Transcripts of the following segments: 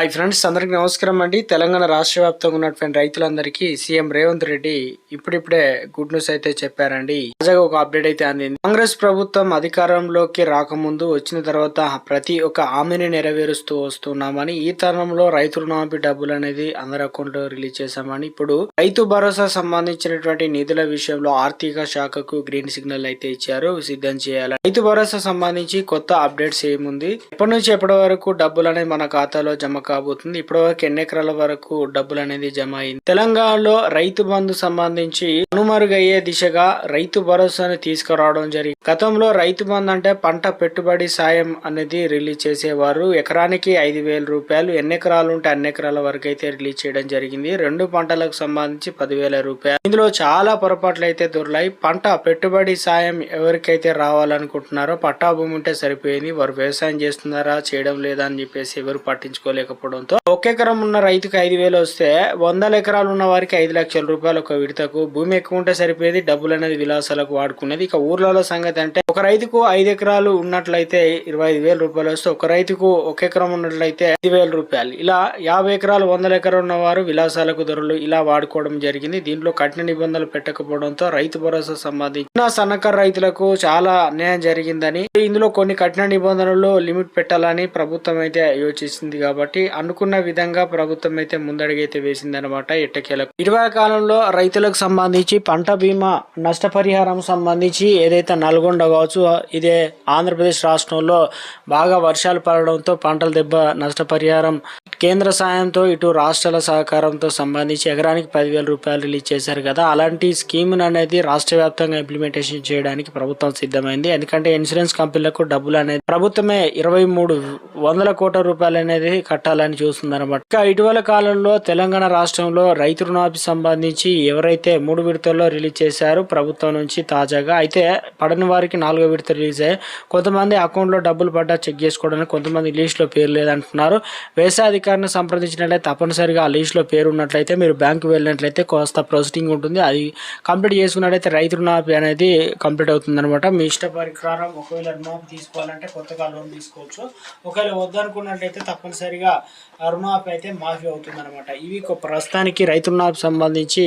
Hi friends అందరికీ నమస్కారం అండి. తెలంగాణ రాష్ట్ర వ్యాప్తంగా ఉన్నటువంటి రైతులందరికీ సీఎం రేవంత్ రెడ్డి ఇప్పుడిప్పుడే గుడ్ న్యూస్ అయితే చెప్పారండి. తాజాగా ఒక అప్డేట్ అయితే అందింది. కాంగ్రెస్ ప్రభుత్వం అధికారంలోకి రాకముందు వచ్చిన తర్వాత ప్రతి ఒక్క హామీని నెరవేరుస్తూ వస్తున్నామని ఈ తరుణంలో రైతు రుణమాఫీ డబ్బులు అనేది అందరి అకౌంట్లో రిలీజ్ చేశామని ఇప్పుడు రైతు భరోసా సంబంధించినటువంటి నిధుల విషయంలో ఆర్థిక శాఖకు గ్రీన్ సిగ్నల్ అయితే ఇచ్చారు. సిద్ధం చేయాలి రైతు భరోసా సంబంధించి కొత్త అప్డేట్స్ ఏముంది? ఎప్పటి నుంచి ఎప్పటి వరకు డబ్బులు అనేది మన ఖాతాలో జమ కాబోతుంది. ఇప్పటి వరకు ఎన్ని ఎకరాల వరకు డబ్బులు అనేది జమ అయింది తెలంగాణలో రైతు బంధు సంబంధించి కనుమరుగయ్యే దిశగా రైతు భరోసాను తీసుకురావడం జరిగింది. గతంలో రైతు బంధు అంటే పంట పెట్టుబడి సాయం అనేది రిలీజ్ చేసేవారు. ఎకరానికి ఐదు వేల రూపాయలు ఎన్ని ఎకరాలు ఉంటే అన్ని ఎకరాల వరకు అయితే రిలీజ్ చేయడం జరిగింది. రెండు పంటలకు సంబంధించి పదివేల రూపాయలు. ఇందులో చాలా పొరపాట్లు అయితే దొరలాయి పంట పెట్టుబడి సాయం ఎవరికైతే రావాలనుకుంటున్నారో పట్టా భూమి ఉంటే సరిపోయింది. వారు వ్యవసాయం చేస్తున్నారా చేయడం లేదా అని చెప్పేసి ఎవరు లేకపోవడంతో ఒక ఎకరం ఉన్న రైతుకు ఐదు వేలు వస్తే వందల ఎకరాలు ఉన్న వారికి ఐదు లక్షల రూపాయలు ఒక విడతకు. భూమి ఎక్కువ ఉంటే సరిపోయేది డబ్బులు అనేది విలాసాలకు వాడుకునేది. ఇక ఊర్లలో సంగతి అంటే ఒక రైతుకు ఐదు ఎకరాలు ఉన్నట్లయితే ఇరవై ఐదు వేల రూపాయలు వస్తే ఒక రైతుకు ఒక ఎకరం ఉన్నట్లయితే ఐదు వేల రూపాయలు. ఇలా యాభై ఎకరాలు వందల ఎకరాలు ఉన్నవారు విలాసాలకు ధరలు ఇలా వాడుకోవడం జరిగింది. దీంట్లో కఠిన నిబంధనలు పెట్టకపోవడంతో రైతు భరోసా సంబంధించిన సన్నకారు రైతులకు చాలా అన్యాయం జరిగిందని ఇందులో కొన్ని కఠిన నిబంధనలు లిమిట్ పెట్టాలని ప్రభుత్వం అయితే యోచిస్తుంది కాబట్టి అనుకున్న విధంగా ప్రభుత్వం అయితే ముందడుగైతే వేసింది అనమాట ఎట్టకేలకు. ఇటీవల కాలంలో రైతులకు సంబంధించి పంట బీమా నష్టపరిహారం సంబంధించి ఏదైతే నల్గొండ కావచ్చు. ఇదే ఆంధ్రప్రదేశ్ రాష్ట్రంలో బాగా వర్షాలు పడడంతో పంటల దెబ్బ నష్టపరిహారం కేంద్ర సాయంతో ఇటు రాష్ట్రాల సహకారంతో సంబంధించి ఎకరానికి పదివేల రూపాయలు రిలీజ్ చేశారు కదా. అలాంటి స్కీమ్ను అనేది రాష్ట్ర వ్యాప్తంగా ఇంప్లిమెంటేషన్ చేయడానికి ప్రభుత్వం సిద్ధమైంది. ఎందుకంటే ఇన్సూరెన్స్ కంపెనీలకు డబ్బులు అనేది ప్రభుత్వమే ఇరవై మూడు వందల కోట్ల రూపాయలు అనేది కట్టాలని చూస్తుందన్నమాట. ఇంకా ఇటీవల కాలంలో తెలంగాణ రాష్ట్రంలో రైతు రుణాభి సంబంధించి ఎవరైతే మూడు విడతల్లో రిలీజ్ చేశారో ప్రభుత్వం నుంచి తాజాగా అయితే పడని వారికి నాలుగో విడత రిలీజ్ అయ్యాయి. కొంతమంది అకౌంట్లో డబ్బులు పడ్డా చెక్ చేసుకోవడానికి కొంతమంది లిస్టులో పేరు లేదంటున్నారు. వ్యవసాయ అధికారిని సంప్రదించినట్లయితే తప్పనిసరిగా ఆ లిస్టులో పేరు ఉన్నట్లయితే మీరు బ్యాంకు వెళ్ళినట్లయితే కోస్త ప్రొసీడింగ్ ఉంటుంది. అది కంప్లీట్ చేసుకున్నట్లయితే రైతు రుణాఫీ అనేది కంప్లీట్ అవుతుంది అనమాట మీ ఇష్ట పరికరం ఒకవేళ రుణాఫీ తీసుకోవాలంటే కొత్తగా లోన్ తీసుకోవచ్చు. ఒకవేళ వద్దనుకున్నట్లయితే తప్పనిసరిగా ఆ రుణాఫీ అయితే మాఫీ అవుతుంది అనమాట ఇవి ప్రస్తుతానికి రైతు రుణాఫీ సంబంధించి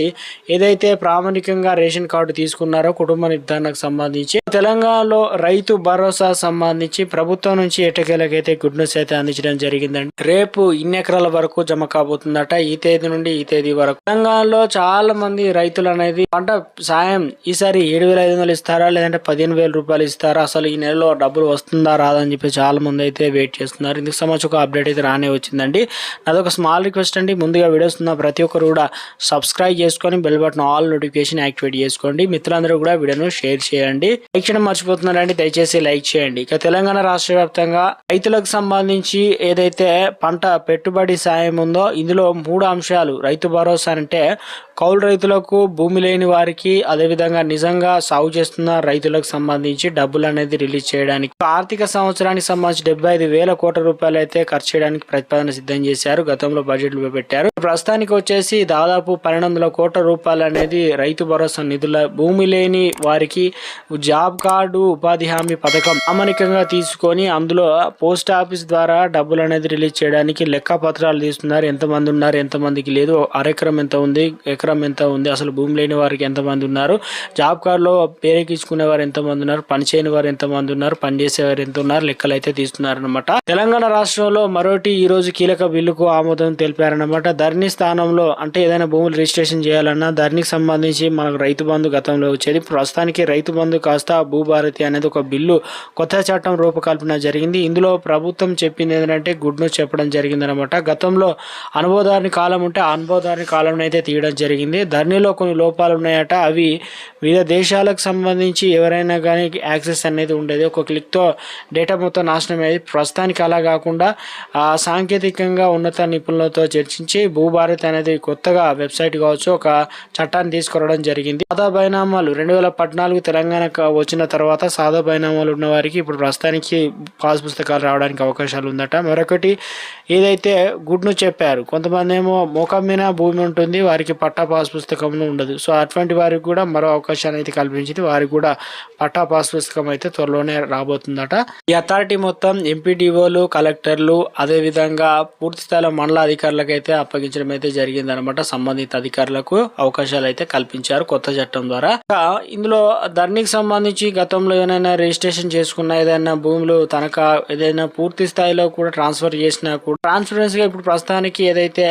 ఏదైతే ప్రామాణికంగా రేషన్ కార్డు తీసుకున్నారో కుటుంబ నిర్ధారణకు సంబంధించి తెలంగాణలో రైతు భరోసా సంబంధించి ప్రభుత్వం నుంచి ఎటకేలకైతే గుడ్ న్యూస్ అయితే అందించడం జరిగిందండి. రేపు ఎన్ని ఎకరాల వరకు జమ కాబోతుందట. ఈ తేదీ నుండి ఈ తేదీ వరకు. తెలంగాణలో చాలా మంది రైతులు అనేది పంట సాయం ఈసారి ఏడు వేల ఐదు వందలు ఇస్తారా లేదంటే పదిహేను వేల రూపాయలు ఇస్తారా? అసలు ఈ నెలలో డబ్బులు వస్తుందా రాదా అని చెప్పి చాలా మంది అయితే వెయిట్ చేస్తున్నారు. ఇందుకు సంబంధించి ఒక అప్డేట్ అయితే రానే వచ్చిందండి. అదొక స్మాల్ రిక్వెస్ట్ అండి. ముందుగా వీడియోస్ ఉన్న ప్రతి ఒక్కరు కూడా సబ్స్క్రైబ్ చేసుకొని bell button all notification activate చేసుకోండి. మిత్రులందరూ కూడా వీడియోను షేర్ చేయండి. లైక్ చేయడం మర్చిపోతున్నారండి. దయచేసి లైక్ చేయండి. ఇక తెలంగాణ రాష్ట్ర వ్యాప్తంగా రైతులకు సంబంధించి ఏదైతే పంట పెట్టుబడి సాయం ఉందో ఇందులో మూడు అంశాలు. రైతు భరోసా అంటే కౌలు రైతులకు భూమి లేని వారికి అదేవిధంగా నిజంగా సాగు చేస్తున్న రైతులకు సంబంధించి డబ్బులు అనేది రిలీజ్ చేయడానికి. ఆర్థిక సంవత్సరానికి సంబంధించి డెబ్బై ఐదు వేల కోట్ల రూపాయలు అయితే ఖర్చు చేయడానికి ప్రతిపాదన సిద్ధం చేశారు. గతంలో బడ్జెట్లు పెట్టారు ప్రస్తుతానికి వచ్చేసి దాదాపు పన్నెండు వందల కోట్ల రూపాయలు అనేది రైతు భరోసా నిధుల భూమి లేని వారికి జాబ్ కార్డు ఉపాధి హామీ పథకం అమనికంగా తీసుకొని అందులో పోస్ట్ ఆఫీస్ ద్వారా డబ్బులు అనేది రిలీజ్ చేయడానికి లెక్క పత్రాలు తీస్తున్నారు. ఎంతమంది ఉన్నారు? ఎంతమందికి లేదు? అరెకరం ఎంత ఉంది? ఎకరం ఎంత ఉంది? అసలు భూమి లేని వారికి ఎంతమంది ఉన్నారు? జాబ్ కార్డులో పేరెక్కించుకునే వారు ఎంతమంది ఉన్నారు? పని చేయని వారు ఎంతమంది ఉన్నారు? పని చేసేవారు ఎంత ఉన్నారు? లెక్కలు అయితే తీస్తున్నారు అనమాట తెలంగాణ రాష్ట్రంలో మరోటి ఈ రోజు కీలక బిల్లుకు ఆమోదం తెలిపారనమాట ధరణి స్థానంలో అంటే ఏదైనా భూములు రిజిస్ట్రేషన్ చేయాలన్నా ధరణికి సంబంధించి మనకు రైతు బంధు గతంలో వచ్చేది. ప్రస్తుతానికి రైతు బంధు కాస్త భూభారతి అనేది ఒక బిల్లు కొత్త చట్టం రూపకల్పన జరిగింది. ఇందులో ప్రభుత్వం చెప్పింది ఏంటంటే గుడ్ న్యూస్ చెప్పడం జరిగింది అనమాట. గతంలో అనుభవదారుని కాలం ఉంటే ఆ అనుభవదారుని కాలం అయితే తీయడం జరిగింది. ధరణిలో కొన్ని లోపాలు ఉన్నాయట. అవి వివిధ దేశాలకు సంబంధించి ఎవరైనా కానీ యాక్సెస్ అనేది ఉండేది. ఒక క్లిక్తో డేటా మొత్తం నాశనం అయ్యేది. ప్రస్తుతానికి అలా కాకుండా సాంకేతికంగా ఉన్నత నిపుణులతో చర్చించి భూభారత్ అనేది కొత్తగా వెబ్సైట్ కావచ్చు ఒక చట్టాన్ని తీసుకురావడం జరిగింది. సాదా బైనామాలు రెండు వేల పద్నాలుగు తెలంగాణ వచ్చిన తర్వాత సాదా బైనామాలు ఉన్న వారికి ఇప్పుడు ప్రస్తుతానికి పాస్ పుస్తకాలు రావడానికి అవకాశాలు ఉందట. మరొకటి ఏదైతే అయితే గుడ్ చెప్పారు. కొంతమంది ఏమో మోకం మీద భూమి ఉంటుంది వారికి పట్టా పాస్ పుస్తకంలో ఉండదు. సో అటువంటి వారికి కూడా మరో అవకాశాన్ని అయితే కల్పించింది. వారికి కూడా పట్టా పాస్ పుస్తకం అయితే త్వరలోనే రాబోతుందట. ఈ అథారిటీ మొత్తం ఎంపీడీఓలు కలెక్టర్లు అదే విధంగా పూర్తి స్థాయిలో మండల అధికారులకు అయితే అప్పగించడం అయితే జరిగింది అనమాట సంబంధిత అధికారులకు అవకాశాలు అయితే కల్పించారు కొత్త చట్టం ద్వారా. ఇందులో ధరణికి సంబంధించి గతంలో ఏదైనా రిజిస్ట్రేషన్ చేసుకున్న ఏదైనా భూములు తనఖా ఏదైనా పూర్తి స్థాయిలో కూడా ట్రాన్స్ఫర్ చేసినా కూడా ట్రాన్స్ఫర్ గా ఇప్పుడు ప్రస్తుతానికి ఏదైతే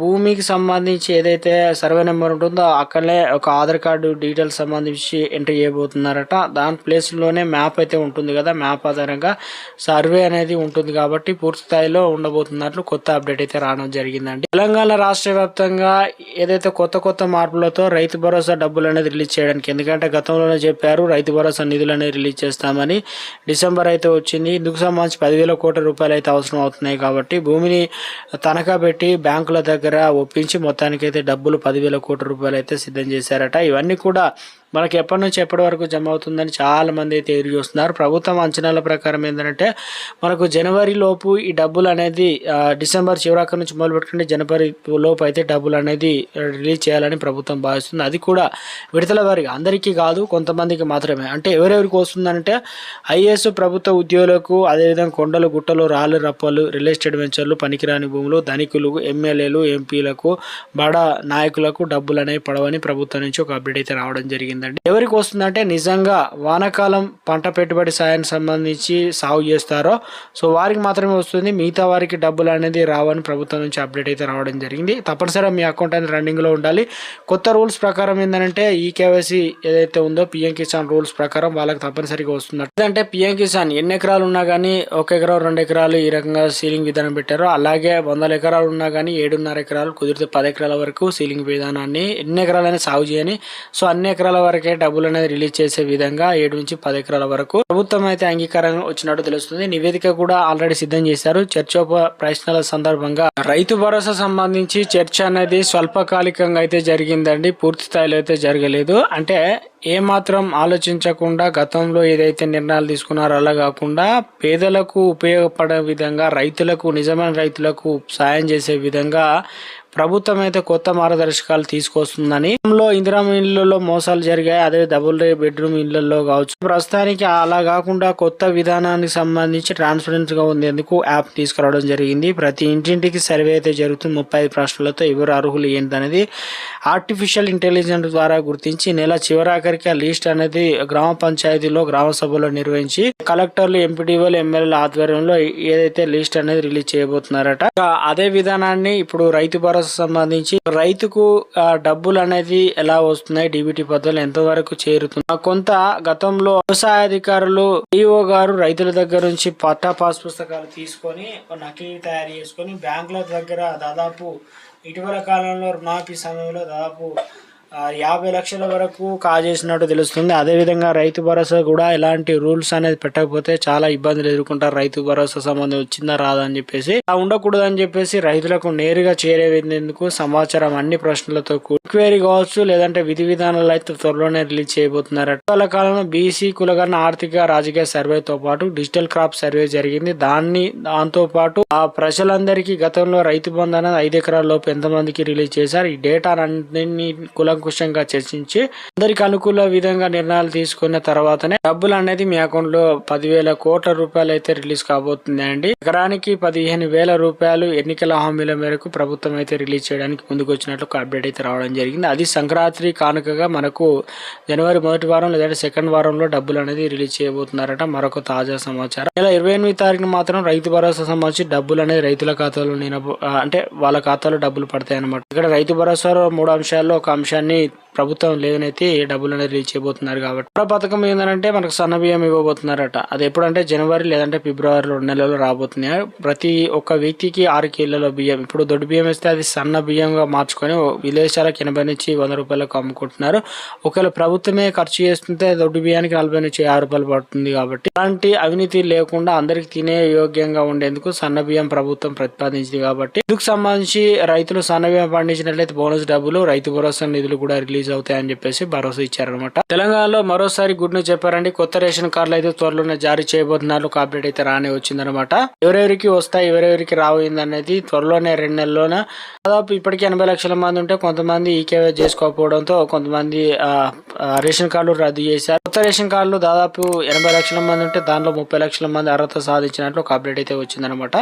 భూమికి సంబంధించి ఏదైతే సర్వే నెంబర్ ఉంటుందో అక్కడనే ఒక ఆధార్ కార్డు డీటెయిల్స్ సంబంధించి ఎంట్రీ చేయబోతున్నారట. దాని ప్లేస్లోనే మ్యాప్ అయితే ఉంటుంది కదా. మ్యాప్ ఆధారంగా సర్వే అనేది ఉంటుంది కాబట్టి పూర్తి స్థాయిలో ఉండబోతున్నట్లు కొత్త అప్డేట్ అయితే రావడం జరిగిందండి. తెలంగాణ రాష్ట్ర వ్యాప్తంగా ఏదైతే కొత్త కొత్త మార్పులతో రైతు భరోసా డబ్బులు అనేది రిలీజ్ చేయడానికి ఎందుకంటే గతంలోనే చెప్పారు రైతు భరోసా నిధులు అనేది రిలీజ్ చేస్తామని డిసెంబర్ అయితే వచ్చింది. ఇందుకు సంబంధించి పదివేల కోట్ల రూపాయలు అయితే అవసరం అవుతున్నాయి కాబట్టి భూమిని తనఖా పెట్టి బ్యాంకుల దగ్గర ఒప్పించి మొత్తానికి అయితే డబ్బులు పదివేల కోట్ల రూపాయలు అయితే సిద్ధం చేశారట. ఇవన్నీ కూడా మనకి ఎప్పటి నుంచి ఎప్పటి వరకు జమ అవుతుందని చాలా మంది అయితే ఎదురు చూస్తున్నారు. ప్రభుత్వం అంచనాల ప్రకారం ఏంటంటే మనకు జనవరి లోపు ఈ డబ్బులు అనేది డిసెంబర్ చివరాక నుంచి మొదలు పెట్టుకుంటే జనవరి లోపు అయితే డబ్బులు అనేది రిలీజ్ చేయాలని ప్రభుత్వం భావిస్తుంది. అది కూడా విడతల వారిగా. అందరికీ కాదు కొంతమందికి మాత్రమే. అంటే ఎవరెవరికి వస్తుందంటే ఐఏఎస్ ప్రభుత్వ ఉద్యోగులకు అదేవిధంగా కొండలు గుట్టలు రాళ్ళు రప్పలు రియల్ ఎస్టేట్ వెంచర్లు పనికిరాని భూములు ధనికులు ఎమ్మెల్యేలు ఎంపీలకు బడ నాయకులకు డబ్బులు అనేవి పడవని ప్రభుత్వం నుంచి ఒక అప్డేట్ అయితే రావడం జరిగింది. వస్తుందండి ఎవరికి వస్తుందంటే నిజంగా వానాకాలం పంట పెట్టుబడి సాయానికి సంబంధించి సాగు చేస్తారో సో వారికి మాత్రమే వస్తుంది. మిగతా వారికి డబ్బులు అనేది రావని ప్రభుత్వం నుంచి అప్డేట్ అయితే రావడం జరిగింది. తప్పనిసరిగా మీ అకౌంట్ అనేది రన్నింగ్లో ఉండాలి. కొత్త రూల్స్ ప్రకారం ఏంటంటే ఈ కేవైసీ ఏదైతే ఉందో పిఎం కిసాన్ రూల్స్ ప్రకారం వాళ్ళకి తప్పనిసరిగా వస్తుంది. అంటే పిఎం కిసాన్ ఎన్ని ఎకరాలు ఉన్నా కానీ ఒక ఎకరం రెండు ఎకరాలు ఈ రకంగా సీలింగ్ విధానం పెట్టారు. అలాగే వందల ఎకరాలు ఉన్నా కానీ ఏడున్నర ఎకరాలు కుదిరితే పది ఎకరాల వరకు సీలింగ్ విధానాన్ని ఎన్ని ఎకరాలైనా సాగు చేయని సో అన్ని ఎకరాల వరకు డబ్బులు అనేది రిలీజ్ చేసే విధంగా ఏడు నుంచి పది ఎకరాల వరకు ప్రభుత్వం అయితే అంగీకారం వచ్చినట్టు తెలుస్తుంది. నివేదిక కూడా ఆల్రెడీ సిద్ధం చేశారు. చర్చోప ప్రశ్నల సందర్భంగా రైతు భరోసా సంబంధించి చర్చ అనేది స్వల్పకాలికంగా అయితే జరిగిందండి. పూర్తి స్థాయిలో అయితే జరగలేదు. అంటే ఏమాత్రం ఆలోచించకుండా గతంలో ఏదైతే నిర్ణయాలు తీసుకున్నారో అలా కాకుండా పేదలకు ఉపయోగపడే విధంగా రైతులకు నిజమైన రైతులకు సాయం చేసే విధంగా ప్రభుత్వం అయితే కొత్త మార్గదర్శకాలు తీసుకొస్తుందని. గతంలో ఇందిరామ ఇళ్ళలో మోసాలు జరిగాయి. అదే డబుల్ బెడ్రూమ్ ఇళ్ళలో కావచ్చు. ప్రస్తుతానికి అలా కాకుండా కొత్త విధానానికి సంబంధించి ట్రాన్స్పరెన్స్గా ఉండేందుకు యాప్ తీసుకురావడం జరిగింది. ప్రతి ఇంటింటికి సర్వే అయితే జరుగుతుంది. ముప్పై ఐదు ప్రశ్నలతో ఎవరు అర్హులు ఏంటనేది ఆర్టిఫిషియల్ ఇంటెలిజెన్స్ ద్వారా గుర్తించి నెల చివరాఖరికి ఆ లిస్ట్ అనేది గ్రామ పంచాయతీలో గ్రామ సభలో నిర్వహించి కలెక్టర్లు ఎంపీడీఓలు ఎమ్మెల్యేల ఆధ్వర్యంలో ఏదైతే లిస్ట్ అనేది రిలీజ్ చేయబోతున్నారట అదే విధానాన్ని ఇప్పుడు రైతు భరోసా సంబంధించి రైతుకు డబ్బులు అనేది ఎలా వస్తున్నాయి డిబిటీ పద్ధతులు ఎంత వరకు చేరుతుంది కొంత గతంలో వ్యవసాయ అధికారులు డిఓ గారు రైతుల దగ్గర నుంచి పట్టా పాస్ పుస్తకాలు తీసుకొని నకిలీ తయారు చేసుకొని బ్యాంకుల దగ్గర దాదాపు ఇటీవల కాలంలో రుణాపీ సమయంలో దాదాపు యాభై లక్షల వరకు కాజేసినట్టు తెలుస్తుంది. అదేవిధంగా రైతు భరోసా కూడా ఎలాంటి రూల్స్ అనేది పెట్టకపోతే చాలా ఇబ్బందులు ఎదుర్కొంటారు. రైతు భరోసా సంబంధం వచ్చిందా రాదా అని చెప్పేసి. అలా ఉండకూడదు అని చెప్పేసి రైతులకు నేరుగా చేరేందుకు సమాచారం అన్ని ప్రశ్నలతో క్వైరీ కావచ్చు లేదంటే విధి విధానాలు అయితే త్వరలోనే రిలీజ్ చేయబోతున్నారు ఇటీవల కాలంలో బీసీ కులగన్న ఆర్థిక రాజకీయ సర్వేతో పాటు డిజిటల్ క్రాప్ సర్వే జరిగింది. దాన్ని దాంతో పాటు ఆ ప్రజలందరికీ గతంలో రైతు బంధు అనేది ఐదు ఎకరాల లోపు ఎంతమందికి రిలీజ్ చేశారు? ఈ డేటా అన్నింటినీ కులంకుశంగా చర్చించి అందరికి అనుకూల విధంగా నిర్ణయాలు తీసుకున్న తర్వాతనే డబ్బులు అనేది మీ అకౌంట్లో పదివేల కోట్ల రూపాయలు అయితే రిలీజ్ కాబోతుంది అండి ఎకరానికి పదిహేను వేల రూపాయలు ఎన్నికల హామీల మేరకు ప్రభుత్వం అయితే రిలీజ్ చేయడానికి ముందుకు వచ్చినట్లు ఒక అప్డేట్ అయితే రావడం జరిగింది. అది సంక్రాంతి కానుకగా మనకు జనవరి మొదటి వారం లేదంటే సెకండ్ వారంలో డబ్బులు అనేది రిలీజ్ చేయబోతున్నారట మరొక తాజా సమాచారం. ఇలా ఇరవై ఎనిమిది తారీఖున మాత్రం రైతు భరోసా సంబంధించి డబ్బులు అనేది రైతుల ఖాతాలో నేను అంటే వాళ్ళ ఖాతాలో డబ్బులు పడతాయి అనమాట ఇక్కడ రైతు భరోసాలో మూడు అంశాల్లో ఒక అంశాన్ని গণিত ప్రభుత్వం లేవనైతే డబ్బులు అనేది రిలీజ్ చేయబోతున్నారు కాబట్టి. మరో పథకం ఏంటంటే మనకు సన్న బియ్యం ఇవ్వబోతున్నారట. అది ఎప్పుడంటే జనవరి లేదంటే ఫిబ్రవరి రెండు నెలల్లో రాబోతున్నాయి ప్రతి ఒక్క వ్యక్తికి ఆరు కిలోల బియ్యం. ఇప్పుడు దొడ్డు బియ్యం వేస్తే అది సన్న బియ్యంగా మార్చుకొని విదేశాలకు ఎనభై నుంచి వంద రూపాయలకు అమ్ముకుంటున్నారు. ఒకవేళ ప్రభుత్వమే ఖర్చు చేస్తుంటే దొడ్డు బియ్యానికి నలభై నుంచి యాభై రూపాయలు పడుతుంది కాబట్టి. అలాంటి అవినీతి లేకుండా అందరికి తినే యోగ్యంగా ఉండేందుకు సన్న బియ్యం ప్రభుత్వం ప్రతిపాదించింది కాబట్టి. ఇందుకు సంబంధించి రైతులు సన్న బియ్యం పండించినట్లయితే బోనస్ డబ్బులు రైతు భరోసా నిధులు కూడా రిలీజ్ రిలీజ్ అవుతాయని చెప్పేసి భరోసా ఇచ్చారనమాట తెలంగాణలో మరోసారి గుడ్ న్యూస్ చెప్పారండి. కొత్త రేషన్ కార్డులు అయితే త్వరలోనే జారీ చేయబోతున్నారు. ఒక అప్డేట్ అయితే రానే వచ్చిందనమాట ఎవరెవరికి వస్తాయి ఎవరెవరికి రావు అనేది త్వరలోనే రెండు నెలల్లోన. దాదాపు ఇప్పటికీ ఎనభై లక్షల మంది ఉంటే కొంతమంది ఈకేవై చేసుకోకపోవడంతో కొంతమంది రేషన్ కార్డులు రద్దు చేశారు. కొత్త రేషన్ కార్డులు దాదాపు ఎనభై లక్షల మంది ఉంటే దానిలో ముప్పై లక్షల మంది అర్హత సాధించినట్లు ఒక అప్డేట్ అయితే వచ్చిందనమాట